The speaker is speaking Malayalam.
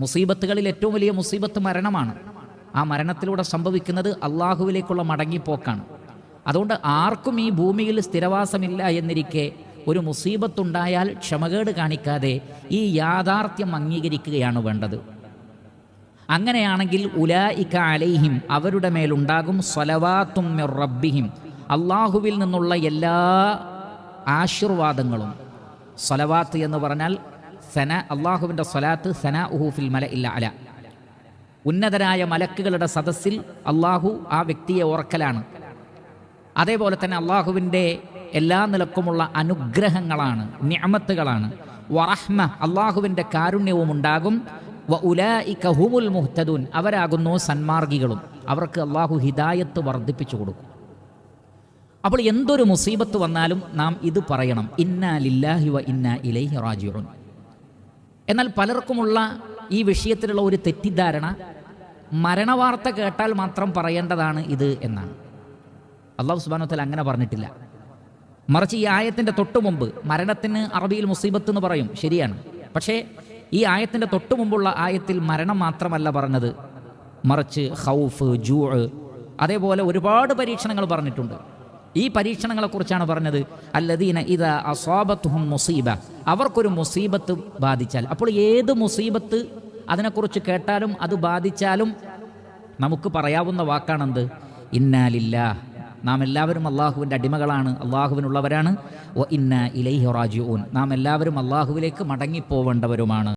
മുസീബത്തുകളിൽ ഏറ്റവും വലിയ മുസീബത്ത് മരണമാണ്. ആ മരണത്തിലൂടെ സംഭവിക്കുന്നത് അള്ളാഹുവിലേക്കുള്ള മടങ്ങിപ്പോക്കാണ്. അതുകൊണ്ട് ആർക്കും ഈ ഭൂമിയിൽ സ്ഥിരവാസമില്ല എന്നിരിക്കെ ഒരു മുസീബത്തുണ്ടായാൽ ക്ഷമകേട് കാണിക്കാതെ ഈ യാഥാർത്ഥ്യം അംഗീകരിക്കുകയാണ് വേണ്ടത്. അങ്ങനെയാണെങ്കിൽ ഉലായിക്ക അലൈഹിം അവരുടെ മേലുണ്ടാകും സ്വലവാത്തും റബ്ബിഹിം. അള്ളാഹുവിൽ നിന്നുള്ള എല്ലാ ആശീർവാദങ്ങളും. സ്വലവാത്ത് എന്ന് പറഞ്ഞാൽ സന അള്ളാഹുവിന്റെ സ്വലാത്ത് സന ഉഹൂഫിൽ മല ഇല്ല അല. ഉന്നതരായ മലക്കുകളുടെ സദസ്സിൽ അള്ളാഹു ആ വ്യക്തിയെ ഓർക്കലാണ് അതേപോലെ തന്നെ അള്ളാഹുവിന്റെ എല്ലാ നിലക്കുമുള്ള അനുഗ്രഹങ്ങളാണ് ഞാമത്തുകളാണ് വറഹ്മ അള്ളാഹുവിന്റെ കാരുണ്യവും ഉണ്ടാകും. വ ഉലൈക ഹുമുൽ മുഹ്തദൂൻ അവരാകുന്നു സന്മാർഗികളും. അവർക്ക് അള്ളാഹു ഹിദായത്ത് വർദ്ധിപ്പിച്ചു കൊടുക്കും. അപ്പോൾ എന്തൊരു മുസീബത്ത് വന്നാലും നാം ഇത് പറയണം. ഇന്നാ ലില്ലാഹി വ ഇന്നാ ഇലൈഹി റാജിഉൻ. എന്നാൽ പലർക്കുമുള്ള ഈ വിഷയത്തിലുള്ള ഒരു തെറ്റിദ്ധാരണ മരണവാർത്ത കേട്ടാൽ മാത്രം പറയേണ്ടതാണ് ഇത് എന്നാണ്. അള്ളാഹു സുബാനത്തിൽ അങ്ങനെ പറഞ്ഞിട്ടില്ല. മറിച്ച് ഈ ആയത്തിന്റെ തൊട്ടു മുമ്പ് മരണത്തിന് അറബിയിൽ മുസീബത്ത് എന്ന് പറയും ശരിയാണ്. പക്ഷേ ഈ ആയത്തിന്റെ തൊട്ടു മുമ്പുള്ള ആയത്തിൽ മരണം മാത്രമല്ല പറഞ്ഞത്. മറിച്ച് ഹൗഫ് ജൂ അതേപോലെ ഒരുപാട് പരീക്ഷണങ്ങൾ പറഞ്ഞിട്ടുണ്ട്. ഈ പരീക്ഷണങ്ങളെക്കുറിച്ചാണ് പറഞ്ഞത്. അല്ലദീന ഇത് അസ്വാബത്തുഹും മുസീബ. അവർക്കൊരു മുസീബത്ത് ബാധിച്ചാൽ. അപ്പോൾ ഏത് മുസീബത്ത് അതിനെക്കുറിച്ച് കേട്ടാലും അത് ബാധിച്ചാലും നമുക്ക് പറയാവുന്ന വാക്കാണെന്ത്? ഇന്നാലില്ല നാം എല്ലാവരും അള്ളാഹുവിന്റെ അടിമകളാണ്. അള്ളാഹുവിനുള്ളവരാണ്. ഒ ഇന്ന ഇലൈഹി റാജിഊൻ. നാം എല്ലാവരും അള്ളാഹുവിലേക്ക് മടങ്ങിപ്പോവേണ്ടവരുമാണ്.